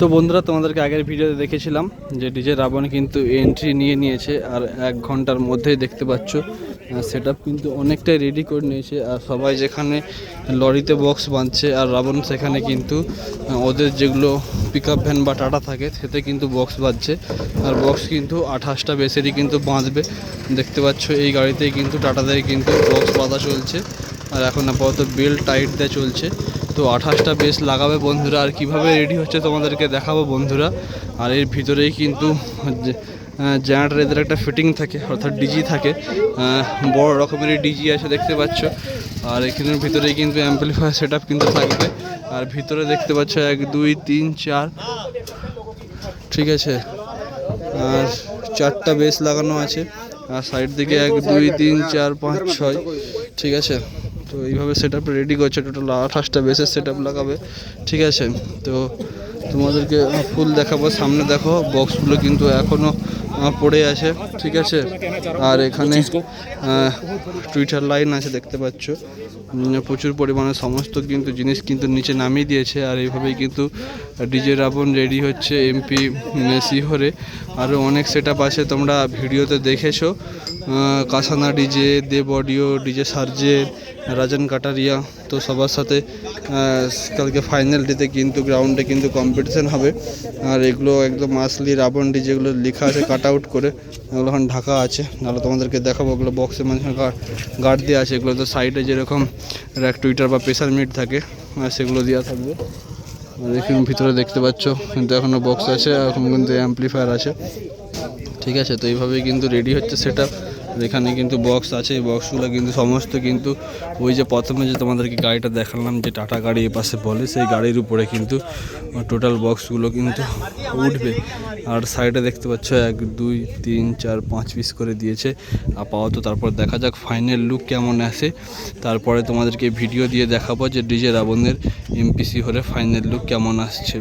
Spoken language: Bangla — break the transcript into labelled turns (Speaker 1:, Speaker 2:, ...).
Speaker 1: তো বন্ধুরা, তোমাদেরকে আগের ভিডিওতে দেখেছিলাম যে ডিজে রাবণ কিন্তু এন্ট্রি নিয়ে নিয়েছে আর এক ঘণ্টার মধ্যেই দেখতে পাচ্ছ সেট কিন্তু অনেকটাই রেডি করে নিয়েছে। আর সবাই যেখানে লরিতে বক্স বাঁধছে আর রাবণ সেখানে কিন্তু ওদের যেগুলো পিক ভ্যান বা টাটা থাকে, সেতে কিন্তু বক্স বাঁধছে। আর বক্স কিন্তু আঠাশটা বেসেরই কিন্তু বাঁধবে। দেখতে পাচ্ছ, এই গাড়িতেই কিন্তু টাটাতেই কিন্তু বক্স বাঁধা চলছে। আর এখন আপাতত বেল্ট টাইট দেওয়া চলছে। তো আঠাশটা বেশ লাগাবে বন্ধুরা। আর কীভাবে রেডি হচ্ছে তোমাদেরকে দেখাবো বন্ধুরা। আর এর ভিতরেই কিন্তু জেনারেটার এদের একটা ফিটিং থাকে, অর্থাৎ ডিজি থাকে। বড় রকমের ডিজি আছে দেখতে পাচ্ছ। আর এখানের ভিতরেই কিন্তু অ্যাম্পলিফায়ার সেট কিন্তু থাকবে। আর ভিতরে দেখতে পাচ্ছ এক, দুই, তিন, চার। ঠিক আছে। আর চারটা বেস লাগানো আছে। আর সাইড দিকে এক, দুই, তিন, চার, পাঁচ, ছয়। ঠিক আছে। তো এইভাবে সেট আপ রেডি করছে টোটাল আঠাশটা বেসের সেট আপ লাগাবে। ঠিক আছে? তো তোমাদেরকে ফুল দেখাবো, সামনে দেখো বক্সগুলো কিন্তু এখনও পড়ে আছে ঠিক আছে? আর এখানে টুইটার লাইন আছে দেখতে পাচ্ছ। প্রচুর পরিমাণে সমস্ত কিন্তু জিনিস কিন্তু নিচে নামিয়ে দিয়েছে আর এইভাবেই কিন্তু ডিজে রাবণ রেডি হচ্ছে এমপি শিহরে আরও অনেক সেট আপ আছে তোমরা ভিডিওতে দেখেছ। Kasana DJ Dev audio DJ Sarje Rajan Kataria তো সবার সাথে কালকে ফাইনাল ডেতে কিন্তু গ্রাউন্ডে কিন্তু কম্পিটিশন হবে। আর এগুলো একদম আসলি রাবণ ডিজেগুলো লেখা আছে কাট আউট করে এগুলো এখন ঢাকা আছে। নাহলে তোমাদেরকে দেখাবো ওগুলো বক্সে মাঝখানে গার্ড দেওয়া আছে। এগুলো তো সাইডে যেরকম র্যাক টুইটার বা প্রেশার মিট থাকে সেগুলো দেওয়া থাকবে। দেখুন ভিতরে দেখতে পাচ্ছ, কিন্তু এখনও বক্স আছে এখন কিন্তু অ্যাম্পলিফায়ার আছে। ঠিক আছে, তো এইভাবেই কিন্তু রেডি হচ্ছে সেটা এখানে কিন্তু বক্স আছে, এই বক্সগুলো কিন্তু সমস্ত কিন্তু ওই যে প্রথমে যে তোমাদেরকে গাড়িটা দেখালাম যে টাটা গাড়ি এ পাশে বলে, সেই গাড়ির উপরে কিন্তু টোটাল বক্সগুলো কিন্তু উঠবে। আর সাইডে দেখতে পাচ্ছ, এক, দুই, তিন, চার, পাঁচ পিস করে দিয়েছে। আপাতত তারপর দেখা যাক ফাইনাল লুক কেমন আসে। তারপরে তোমাদেরকে ভিডিও দিয়ে দেখাবো যে ডিজে রাবণের এমপিসি হলে ফাইনাল লুক কেমন আসছে।